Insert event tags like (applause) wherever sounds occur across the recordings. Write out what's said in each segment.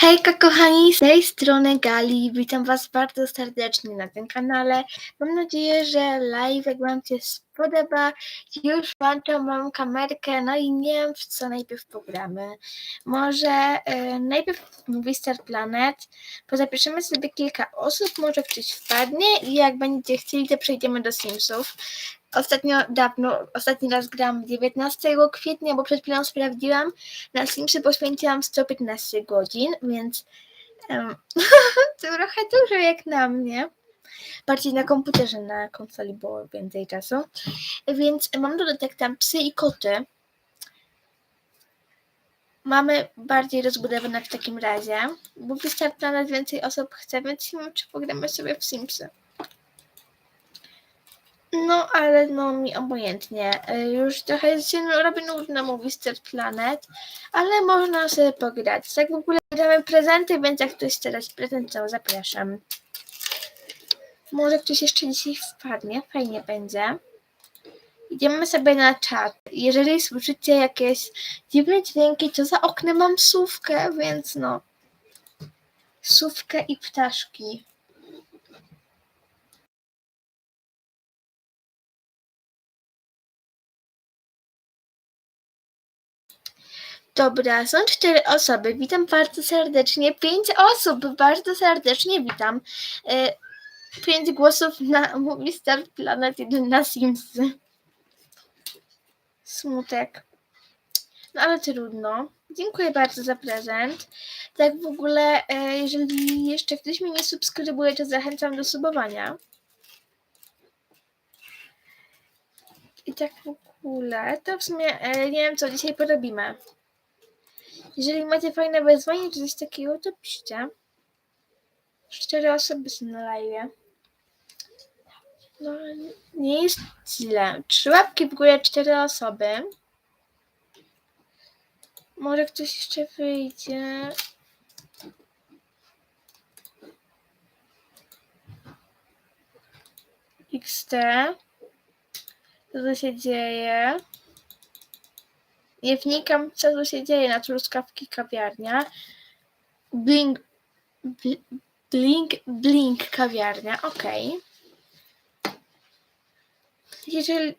Hejka kochani, z tej strony Gali. Witam Was bardzo serdecznie na tym kanale. Mam nadzieję, że live jak Wam się spodoba. Już włączam mam kamerkę, no i nie wiem w co najpierw pogramy. Może e, najpierw Movie Star Planet, pozapiszemy sobie kilka osób, może ktoś wpadnie i jak będziecie chcieli, to przejdziemy do Simsów. Ostatnio, dawno, ostatni raz gram 19 kwietnia, bo przed chwilą sprawdziłam. Na Simsy poświęciłam 115 godzin, więc to (laughs) trochę dużo jak na mnie. Bardziej na komputerze, na konsoli było więcej czasu. Więc mam dodatek tam psy i koty. Mamy bardziej rozbudowane w takim razie, bo wystarczy na nas więcej osób chce, więc nie wiem, czy pogramy sobie w Simsy. No, ale no mi obojętnie. Y, Już trochę się robi nudno Movie Star Planet, ale można sobie pograć. Tak w ogóle gramy prezenty, więc jak ktoś chce dać prezent, to zapraszam. Może ktoś jeszcze dzisiaj wpadnie, fajnie będzie. Idziemy sobie na czat. Jeżeli słyszycie jakieś dziwne dźwięki, to za oknem mam sówkę, więc no. Sówkę i ptaszki. Dobra, są cztery osoby. Witam bardzo serdecznie. Pięć osób, bardzo serdecznie witam. E, Pięć głosów na Movie Planet, jeden na Simsy. Smutek. No ale trudno. Dziękuję bardzo za prezent. Tak w ogóle, e, jeżeli jeszcze ktoś mnie nie subskrybuje, to zachęcam do subowania. I tak w ogóle, to w sumie e, nie wiem, co dzisiaj porobimy. Jeżeli macie fajne wyzwanie czy coś takiego, to piszcie. Cztery osoby są na live. No, nie jest źle. Trzy łapki w górę, cztery osoby. Może ktoś jeszcze wyjdzie. XT. Co tu się dzieje? Nie wnikam, co tu się dzieje na truskawki kawiarnia. Blink, bl- blink, blink kawiarnia, okej. Jeżeli...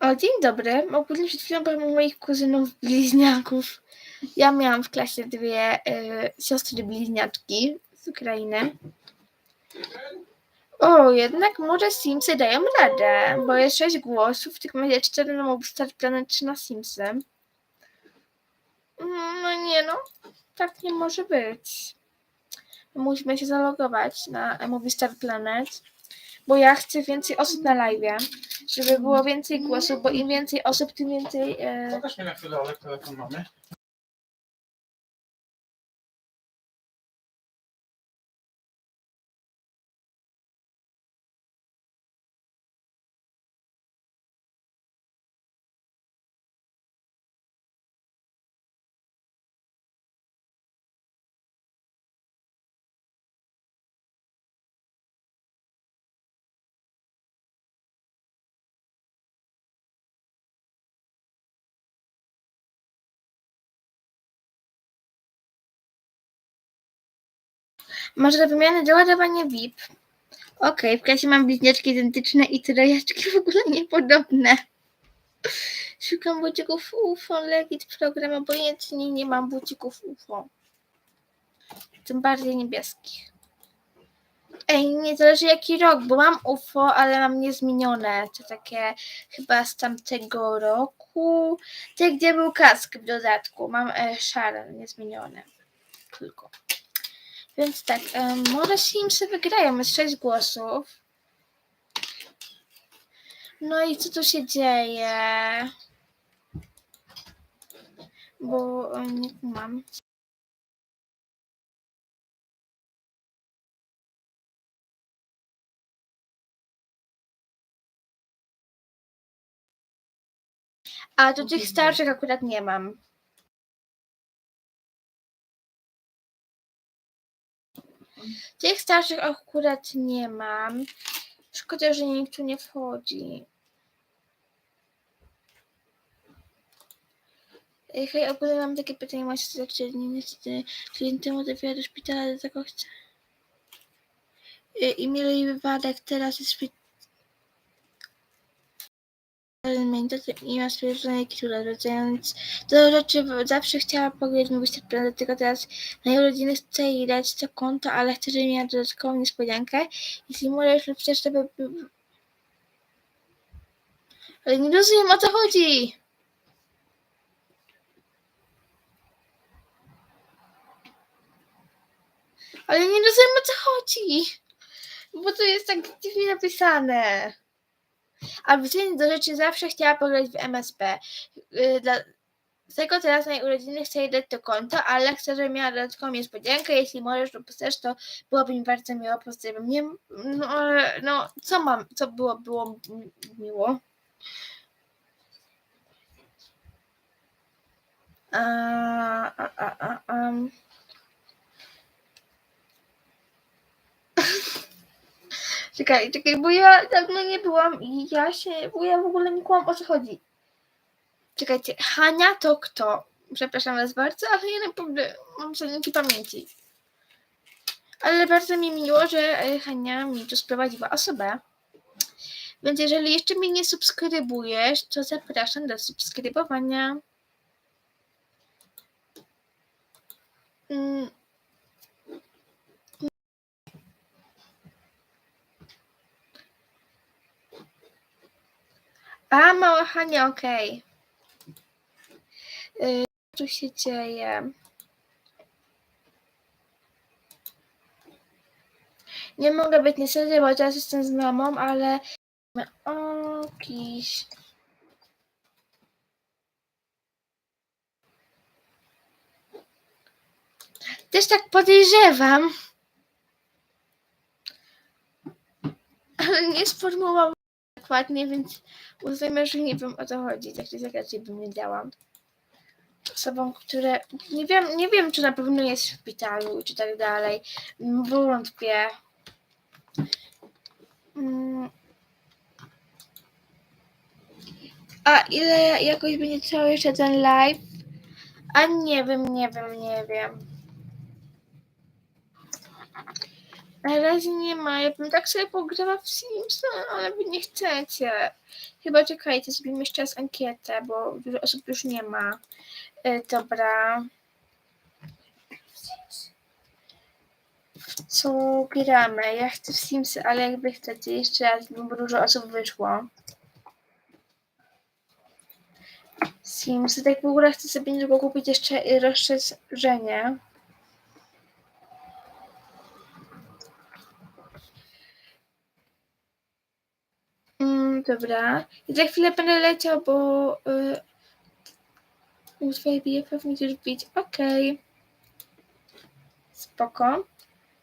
O, dzień dobry. Ogólnie przed chwilą byłam u moich kuzynów bliźniaków. Ja miałam w klasie dwie y, siostry bliźniaczki z Ukrainy. O, jednak może Simsy dają radę, bo jest sześć głosów, tylko będzie cztery na Mob Star Planet, trzy na Simsy. No nie no, tak nie może być. Musimy się zalogować na Movie Star Planet, bo ja chcę więcej osób na live, żeby było więcej głosów, bo im więcej osób, tym więcej... E... Pokaż mi na chwilę, ale telefon mamy. Masz do wymiany doładowanie VIP. Okej, w klasie mam bliźniaczki identyczne i trojaczki w ogóle niepodobne. Szukam bucików UFO, legit program, obojętnie nie mam bucików UFO. Tym bardziej niebieskich. Ej, nie zależy jaki rok, bo mam UFO, ale mam niezmienione. To takie chyba z tamtego roku. Te, gdzie był kask w dodatku. Mam e, szare, niezmienione. Tylko. Więc tak, może Simsy wygrają, jest 6 głosów. No i co tu się dzieje? Bo nie mam. A do tych starszych akurat nie mam. Tych starszych akurat nie mam. Szkoda, że nikt tu nie wchodzi. Hej, ogólnie mam takie pytanie, macie znaczy, nie niestety, tydzień temu trafiła do szpitala, do chcę. I mieli wypadek, teraz jest szpital. I ma stwierdzone kitura, wracając do rzeczy, zawsze chciała powiedzieć mi występem, dlatego teraz na jej urodziny chcę jej dać to konto, ale chcę, żeby miała dodatkową niespodziankę. Jeśli możesz lub chcesz, to by... Ale nie rozumiem, o co chodzi! Ale nie rozumiem o co chodzi. Bo to jest tak dziwnie napisane. A wracając do rzeczy, zawsze chciała pograć w MSP. Dla... Dlatego teraz na urodziny chcę dać to konto, ale chcę, żeby miała dodatkową niespodziankę. Jeśli możesz lub chcesz, to byłoby mi bardzo miło. Pozdrawiam. Nie, no, no, co mam, co było, było mi- miło? A, Czekaj, czekaj, bo ja dawno nie byłam i ja się, bo ja w ogóle nie kłam o co chodzi. Czekajcie, Hania to kto? Przepraszam was bardzo, ale ja naprawdę mam zajęcie pamięci. Ale bardzo mi miło, że e, Hania mi tu sprowadziła osobę. Więc jeżeli jeszcze mnie nie subskrybujesz, to zapraszam do subskrybowania. Mm, A, mała Hania, okej. Y, Co tu się dzieje? Nie mogę być niestety, bo teraz jestem z mamą, ale... O, jakiś... Też tak podejrzewam. Ale nie sformułowałam dokładnie, więc uznajmy, że nie wiem o co chodzi. Tak czy tak raczej bym nie dałam. Osobom, które. Nie wiem, nie wiem, czy na pewno jest w szpitalu, czy tak dalej. Wątpię. Mm. A ile jakoś będzie trwał jeszcze ten live? A nie wiem, nie wiem, nie wiem. Na razie nie ma. Ja bym tak sobie pograła w Simsa, ale wy nie chcecie. Chyba czekajcie, zrobimy jeszcze raz ankietę, bo dużo osób już nie ma. E, dobra. Co gramy? Ja chcę w Simsy, ale jakby chcecie jeszcze raz, bo dużo osób wyszło. Simsy, tak w ogóle chcę sobie niedługo kupić jeszcze rozszerzenie. Mm, dobra. I za chwilę będę leciał, bo y, u twojej BFF musisz bić. Okej. Spoko.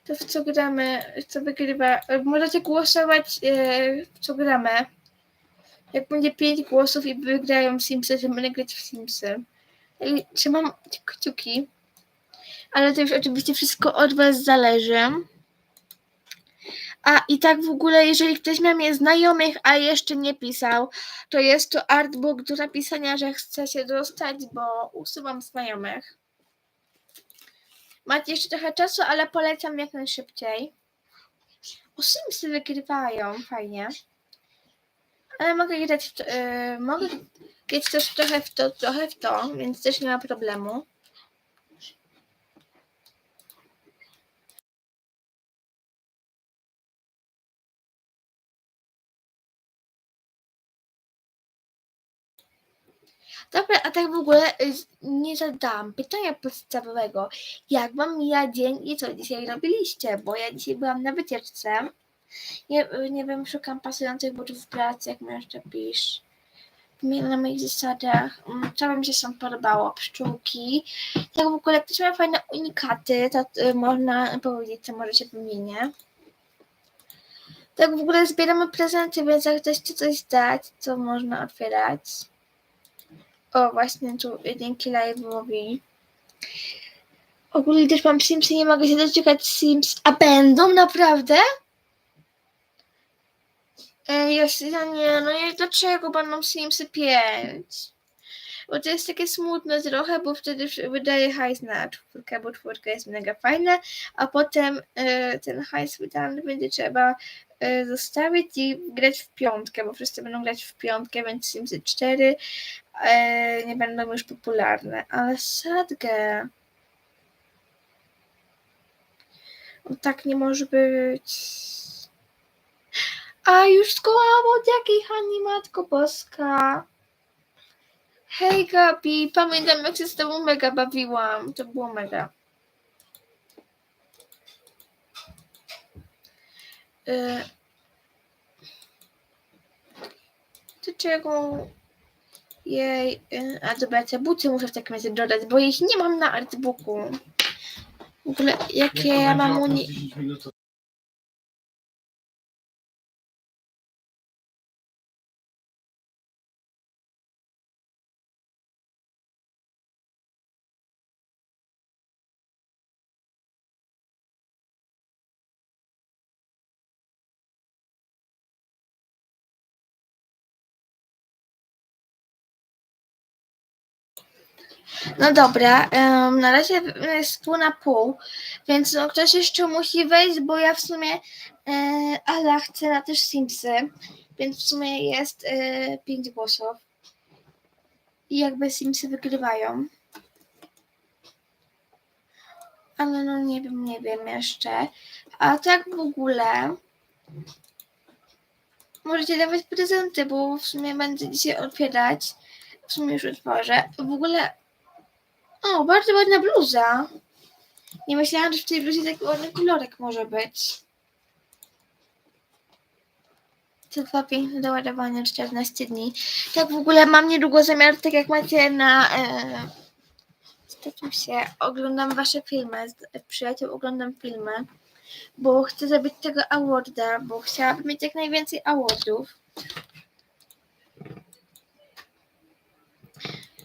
To w co gramy? Co wygrywa? Y, Możecie głosować y, w co gramy. Jak będzie pięć głosów i wygrają Simsy, to będę grać w Simsy. Trzymam kciuki. Ale to już oczywiście wszystko od was zależy. A i tak w ogóle, jeżeli ktoś miał mnie znajomych, a jeszcze nie pisał, to jest to artbook do napisania, że chce się dostać, bo usuwam znajomych. Macie jeszcze trochę czasu, ale polecam jak najszybciej. O Simsy wygrywają, fajnie. Ale mogę grać w to, yy, mogę grać też trochę w to, trochę w to, więc też nie ma problemu. Dobra, a tak w ogóle y, nie zadałam pytania podstawowego. Jak wam mija dzień i co dzisiaj robiliście? Bo ja dzisiaj byłam na wycieczce. Nie, y, nie wiem, szukam pasujących butów w pracy, jak mi jeszcze pisz. Na moich zasadach. Mm, Co mi się sam podobało? Pszczółki. Tak w ogóle, ktoś ma fajne unikaty, to y, można powiedzieć, co może się wymienię. Tak w ogóle zbieramy prezenty, więc jak ktoś chce coś dać, to można otwierać. O, właśnie tu dzięki live'owi. Ogólnie też mam Simsy, nie mogę się doczekać Sims. A będą naprawdę? Ej, ja, nie, no nie, dlaczego będą Simsy 5? Bo to jest takie smutne trochę, bo wtedy wydaje hajs na czwórkę, bo czwórka jest mega fajna, a potem e, ten hajs wydany będzie trzeba zostawić i grać w piątkę, bo wszyscy będą grać w piątkę, więc Simsy 4 e, nie będą już popularne. Ale sadgę. No tak nie może być. A już skołam od jakiej Hani Matko Boska. Hej Gabi, pamiętam jak się z tobą mega bawiłam. To było mega. Y... To czego? Jej. y, A dobra, te buty muszę w takim razie dodać, bo ich nie mam na artbooku. W ogóle jakie ja mam uni... 10 minut, to No dobra, em, na razie jest pół na pół, więc no, ktoś jeszcze musi wejść, bo ja w sumie e, Ala chce na też Simsy, więc w sumie jest e, pięć głosów. I jakby Simsy wygrywają. Ale no nie wiem, nie wiem jeszcze. A tak w ogóle możecie dawać prezenty, bo w sumie będę dzisiaj otwierać. W sumie już otworzę. W ogóle o, bardzo ładna bluza. Nie myślałam, że w tej bluzie taki ładny kolorek może być. Dwa piękne do ładowania 14 dni. Tak w ogóle mam niedługo zamiar, tak jak macie na e, statusie, oglądam wasze filmy, z przyjaciół oglądam filmy, bo chcę zrobić tego awarda, bo chciałabym mieć jak najwięcej awardów.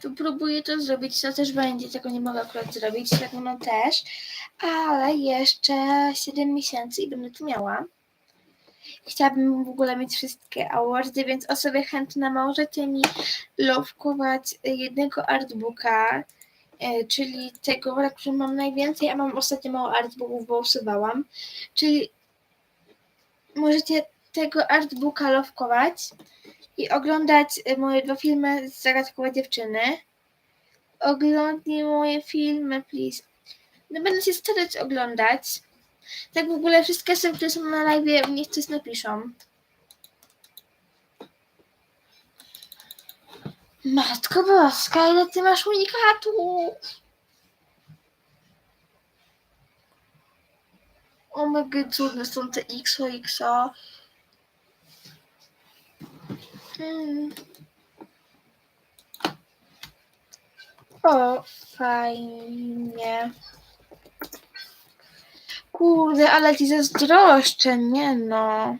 Tu próbuję to zrobić, to też będzie, tego nie mogę akurat zrobić, tego no też, ale jeszcze 7 miesięcy i będę to miała. Chciałabym w ogóle mieć wszystkie awardy, więc osoby chętne możecie mi lowkować jednego artbooka, e, czyli tego, na którym mam najwięcej, a mam ostatnio mało artbooków, bo usuwałam, czyli możecie tego artbooka lowkować i oglądać e, moje dwa filmy z Zagadkowe Dziewczyny. Oglądnij moje filmy, please. No będę się starać oglądać. Tak w ogóle wszystkie osoby, które są na live, niech coś napiszą. Matko Boska, ile ty masz unikatów? O mega cudne są te XOXO. O, fajnie. Kurde, ale ci zazdroszczę, nie no.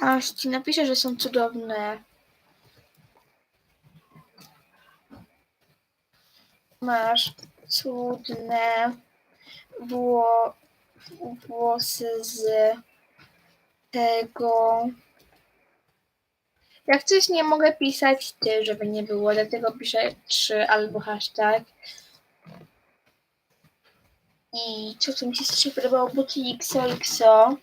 Aż ci napiszę, że są cudowne. Masz cudne wło włosy z tego. Jak coś nie mogę pisać ty, żeby nie było, dlatego piszę trzy albo hashtag. I co tu mi się strasznie podobało, buty XOXO,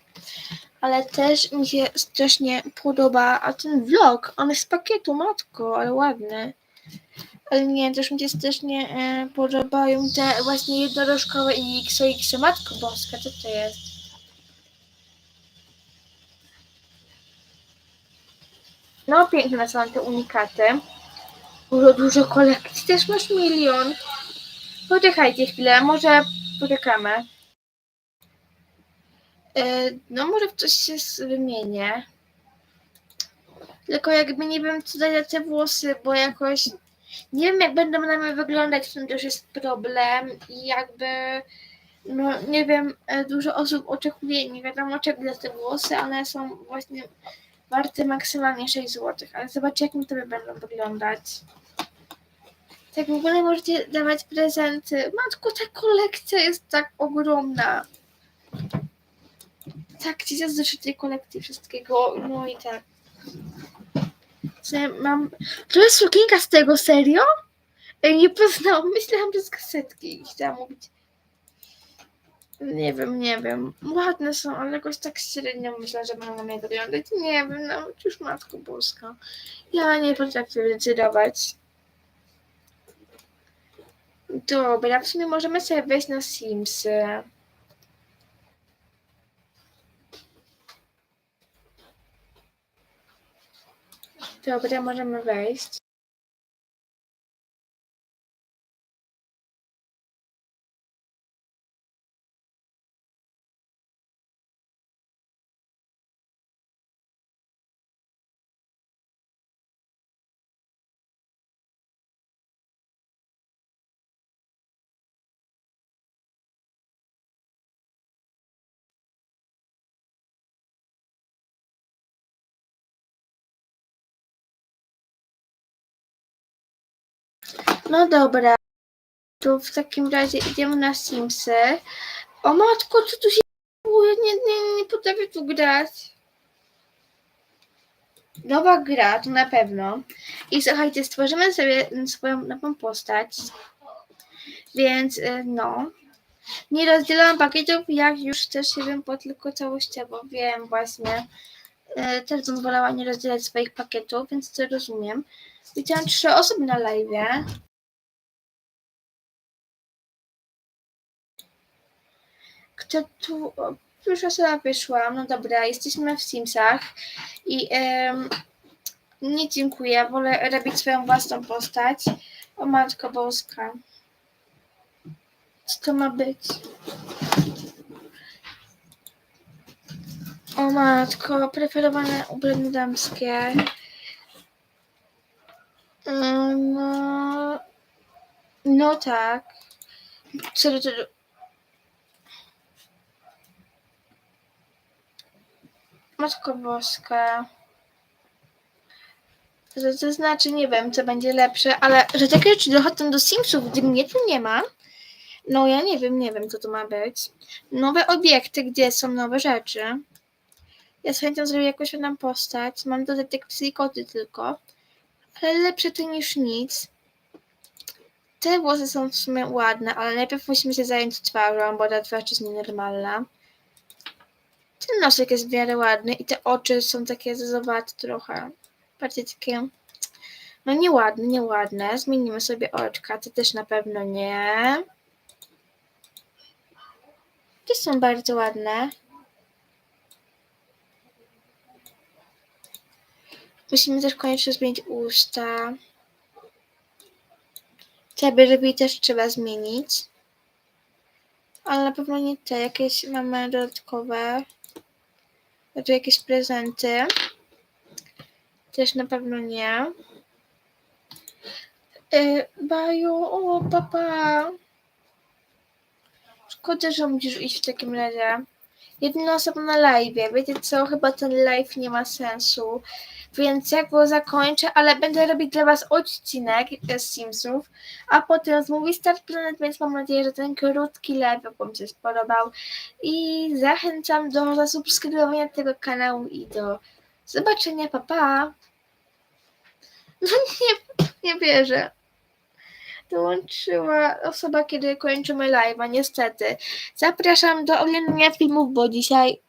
ale też mi się strasznie podoba, a ten vlog, on jest z pakietu, matko, ale ładny. Ale nie, też mi się strasznie e, podobają te właśnie jednorożkowe i XOXO, matko boska, co to jest? No, piękne są te unikaty. Dużo, dużo kolekcji. Też masz milion. Poczekajcie chwilę, może poczekamy. E, No, może w coś się wymienię. Tylko jakby nie wiem, co za te włosy, bo jakoś nie wiem, jak będą na mnie wyglądać, tym też jest problem i jakby no nie wiem, e, dużo osób oczekuje, nie wiadomo czego te włosy, one są właśnie warte maksymalnie 6 zł, ale zobaczcie, jak mi tobie będą wyglądać. Tak w ogóle możecie dawać prezenty. Matko, ta kolekcja jest tak ogromna. Tak, ci zazdroszczę tej kolekcji wszystkiego. No i tak. Co ja mam... To jest sukienka z tego, serio? Ej, nie poznałam, myślałam, że z kasetki chciałam mówić. Nie wiem, nie wiem. Ładne są, ale jakoś tak średnio myślę, że będą mnie wyglądać. Nie wiem, no już Matko Boska. Ja nie potrafię decydować. Dobra, w sumie możemy sobie wejść na Simsy. Dobra, możemy wejść. No dobra. To w takim razie idziemy na Simsy. O matko, co tu się dzieje? Nie, nie, nie potrafię tu grać. Nowa gra, to na pewno. I słuchajcie, stworzymy sobie swoją nową postać. Więc y, no. Nie rozdzielam pakietów, jak już też się wiem, po tylko całościowo. Wiem właśnie. Y, Też bym wolała nie rozdzielać swoich pakietów, więc to rozumiem. Widziałam trzy osoby na live. Kto tu. o, Już osoba wyszła. No dobra, jesteśmy w Simsach i nie dziękuję. Wolę robić swoją własną postać. O matko boska. Co to ma być? O matko, preferowane ubranie damskie. Mm, No, no tak. Co do Matko Boska. To, to znaczy, nie wiem, co będzie lepsze, ale że takie rzeczy dochodzą do Simsów, gdy mnie tu nie ma, no ja nie wiem, nie wiem, co to ma być. Nowe obiekty, gdzie są nowe rzeczy. Ja z chęcią zrobię jakąś tam postać. Mam do detekcji koty tylko. Ale lepsze to niż nic. Te włosy są w sumie ładne, ale najpierw musimy się zająć twarzą, bo ta twarz jest nienormalna. Ten nosek jest w miarę ładny i te oczy są takie zezowate trochę. Bardziej takie... No nieładne, nieładne. Zmienimy sobie oczka. Te też na pewno nie. Te są bardzo ładne. Musimy też koniecznie zmienić usta. Te brwi też trzeba zmienić. Ale na pewno nie te. Jakieś mamy dodatkowe. A tu jakieś prezenty. Też na pewno nie. Yy, Baju, o papa. Szkoda, że musisz iść w takim razie. Jedna osoba na live. Wiecie co? Chyba ten live nie ma sensu. Więc ja go zakończę, ale będę robić dla Was odcinek z Simsów, a potem z Movie Star Planet, więc mam nadzieję, że ten krótki live Wam się spodobał. I zachęcam do zasubskrybowania tego kanału i do zobaczenia. Pa, pa! No nie, nie wierzę. Dołączyła osoba, kiedy kończymy live'a, niestety. Zapraszam do oglądania filmów, bo dzisiaj